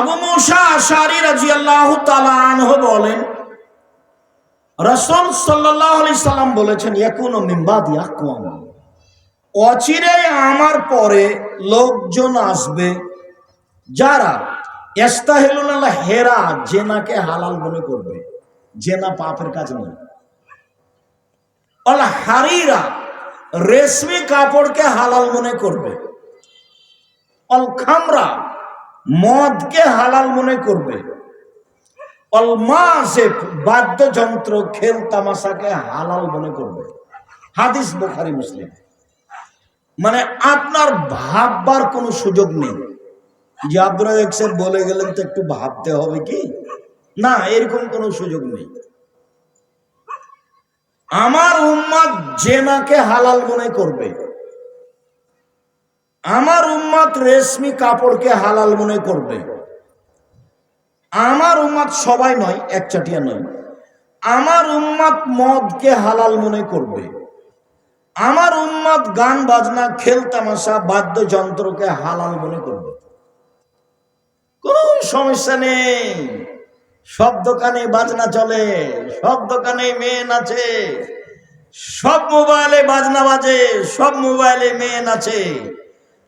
আবু মুসা আশারি রাজিয়াল্লাহু তাআলা আনহু বলেন, রাসূল আলাইহি সাল্লাম বলেছেন, ইয়াকুনু মিন বাদি আকওয়াম। অচিরে আমার পরে লোকজন আসবে যারা ইস্তাহিলুল হেরা, জেনাকে হালাল মনে করবে। জেনা পাপের কাজ নয়। অল হারিরা রেশমি কাপড়কে হালাল মনে করবে। অল খামরা মদকে হালাল মনে করবে। বাদ্যযন্ত্র, খেল তামাশাকে হালাল মনে করবে। হাদিস বোখারি, মুসলিম। মানে আপনার ভাববার কোনো সুযোগ নেই। যে আব্দুল বলে গেলেন তো একটু ভাবতে হবে কি? না, এরকম কোনো সুযোগ নেই। আমার উম্মাদ জেনাকে হালাল মনে করবে। আমার উম্মাদ রেশমি কাপড়কে হালাল মনে করবে। আমার উম্মাদ সবাই নয়, একচাটিয়া নয়। আমার উম্মাদ মদকে হালাল মনে করবে। আমার উম্মাদ গান, বাজনা, খেল, তামাশা, বাদ্যযন্ত্রকে হালাল মনে করবে। কোনো সমস্যা নেই। সব দোকানে বাজনা চলে, সব দোকানে মেয়ে নাচে সব মোবাইলে বাজনা বাজে, সব মোবাইলে মেয়ে নাচে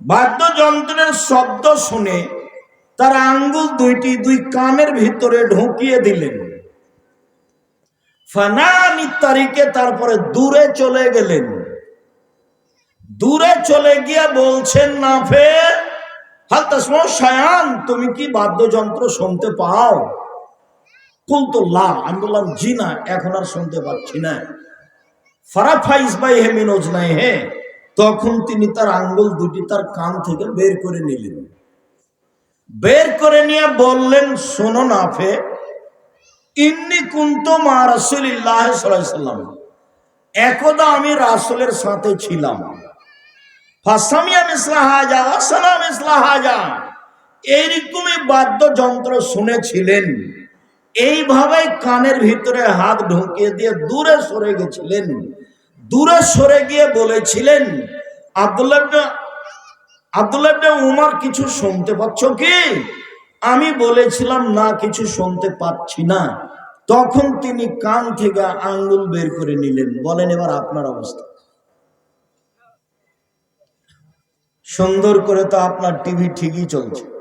বাদ্যযন্ত্রের শব্দ শুনে তার আঙ্গুল দুইটি দুই কানের ভিতরে ঢুকিয়ে দিলেন। ফানানি তারিখে তারপরে দূরে চলে গেলেন। দূরে চলে গিয়ে বলছেন তাসমা শায়ান, তুমি কি বাদ্যযন্ত্র শুনতে পাও? কুল তো লা, আমি বললাম, জি না, এখন আর শুনতে পাচ্ছি না। ফারাফাইজ বাই হে মিনোজ নাই হে তখন তিনি তার আঙ্গুল দুটি তার কান থেকে বের করে নিলেন। বের করে নিয়ে বললেন, শোনো নাফে ইন্নি কুন্ত মা রাসুলিল্লাহ সাল্লাম, একদা আমি রাসুলের সাথে ছিলাম। এইরকমই বাদ্যযন্ত্র শুনেছিলেন। এইভাবে কানের ভিতরে হাত ঢুকিয়ে দিয়ে দূরে সরে গেছিলেন। দূরে সরে গিয়ে বলেছিলেন, আব্দুল্লাহ আব্দুল্লাহ উমার কিছু শুনতে পাচ্ছ কি? আমি বলেছিলাম, না, কিছু শুনতে পাচ্ছি না। তখন তিনি কান থেকে আঙ্গুল বের করে নিলেন। বলেন এবার আপনার অবস্থা। সুন্দর করে তো আপনার টিভি ঠিকই চলছে।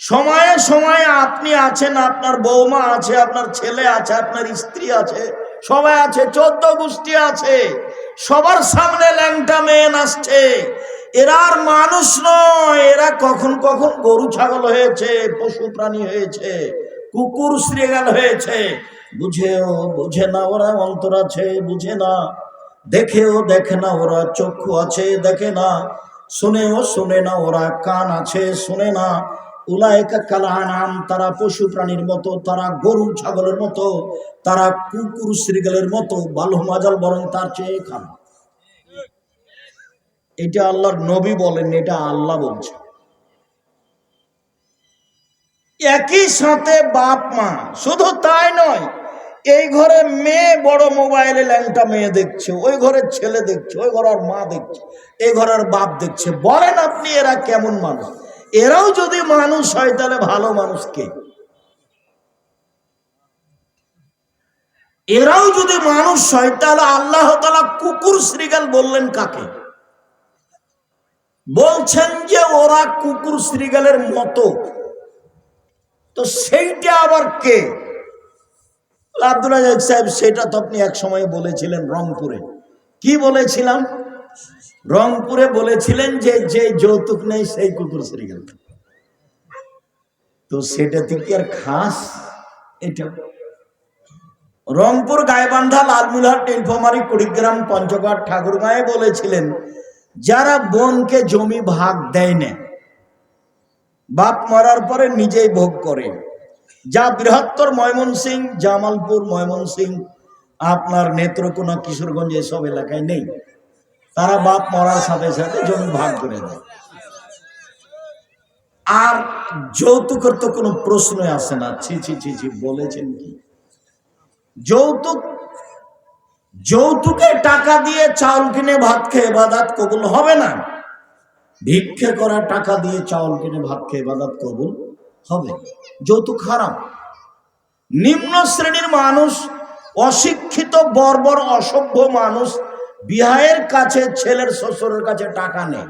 সময়ে সময়ে আপনি আছেন, আপনার বৌমা আছে, আপনার ছেলে আছে, আপনার স্ত্রী আছে, সবাই আছে, চোদ্দ গোষ্ঠী আছে, সবার সামনে ল্যাংটা মেয়ে নাচছে। এরা আর মানুষ নয়, এরা কখন কখন গরু ছাগল হয়েছে, পশু প্রাণী হয়েছে, কুকুর শ্রীগাল হয়েছে। বুঝেও বুঝে না ওরা অন্তর আছে, বুঝে না। দেখেও দেখে না ওরা চক্ষু আছে, দেখে না। শুনেও শুনে না ওরা কান আছে, শুনে না। তারা পশু প্রাণীর মতো, তারা গরু ছাগলের মতো, তারা কুকুর শ্রীগালের মতো বালু মাজাল বরং তার চেয়ে খান। এটা আল্লাহর নবী বলেন, এটা আল্লাহ বলছে। একই সাথে বাপ মা, শুধু তাই নয়, এই ঘরে মেয়ে বড় মোবাইলে ল্যাংটা মেয়ে দেখছে, ওই ঘরের ছেলে দেখছে, ওই ঘরের মা দেখছে, এই ঘরের বাপ দেখছে। বলেন আপনি এরা কেমন মানুষ? এরাও যদি মানুষ হয়, তাহলে ভালো মানুষ কে? এরাও যদি মানুষ হয়, তাহলে আল্লাহ তালা কুকুর শ্রীগাল বললেন কাকে? বলছেন যে ওরা কুকুর শ্রীগালের মতো। তো সেইটা আবার কে? আব্দুল সাহেব, সেটা তো আপনি এক সময় বলেছিলেন রংপুরে। কি বলেছিলাম? রংপুরে বলেছিলেন যে যে যৌতুক নেই, সেই কুকুর শ্রীগাল তো সেটা থেকে আর খাস? এটা রংপুর গায়েবান্ধা লালমুলহাট নীলফামারী কুড়িগ্রাম পঞ্চগড় ঠাকুরগাঁয়ে বলেছিলেন, যারা বোনকে জমি ভাগ দেয় না, বাপ মারার পরে নিজেই ভোগ করে। যা বৃহত্তর ময়মনসিং জামালপুর ময়মনসিং আপনার নেত্রকোনা, কিশোরগঞ্জ, এসব এলাকায় নেই। তারা বাপ মরার সাথে সাথে জমি ভাগ করে দেয়। আর যৌতুকের তো কোনো প্রশ্নই আসে না। ছি ছি ছি ছি, বলেছেন কি? যৌতুক, যৌতুকে টাকা দিয়ে চাউল কিনে ভাত খেয়ে বাদাত কবুল হবে না। ভিক্ষে করা টাকা দিয়ে চাউল কিনে ভাত খেয়ে বাদাত কবুল হবে যৌতুক হারাম। নিম্ন শ্রেণির মানুষ, অশিক্ষিত, বর্বর, অসভ্য মানুষ বিহায়ের কাছে ছেলের শ্বশুরের কাছে টাকা নেই।